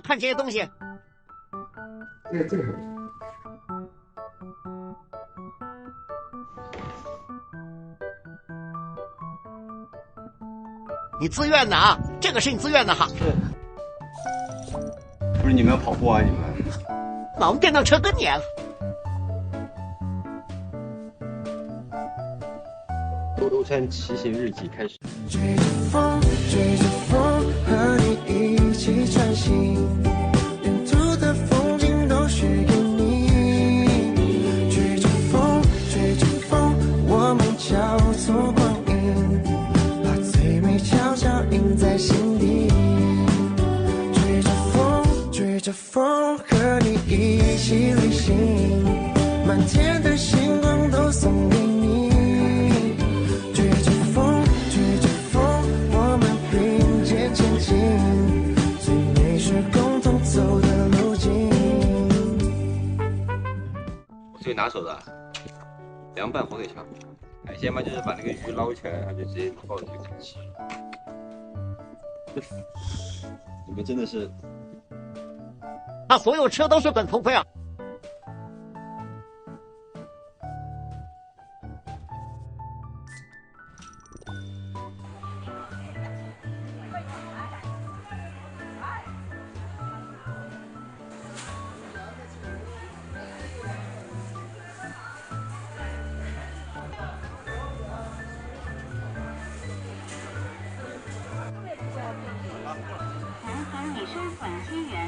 看这些东西。这个这个。你自愿的啊？这个是你自愿的哈？是。不是你们要跑步啊？你们？那我们电动车跟你。兜兜山骑行日记开始。追着风，追着一起穿行，沿途的风景都写给你。追着风，追着风，我们交错光影，把最美悄悄印在心底。追着风，追着风，和你一起旅行，满天最拿手的凉拌火腿肠。海鲜嘛，就是把那个鱼捞起来，然后就直接抱进去吃。你们真的是，他所有车都是本头盔啊！收款七元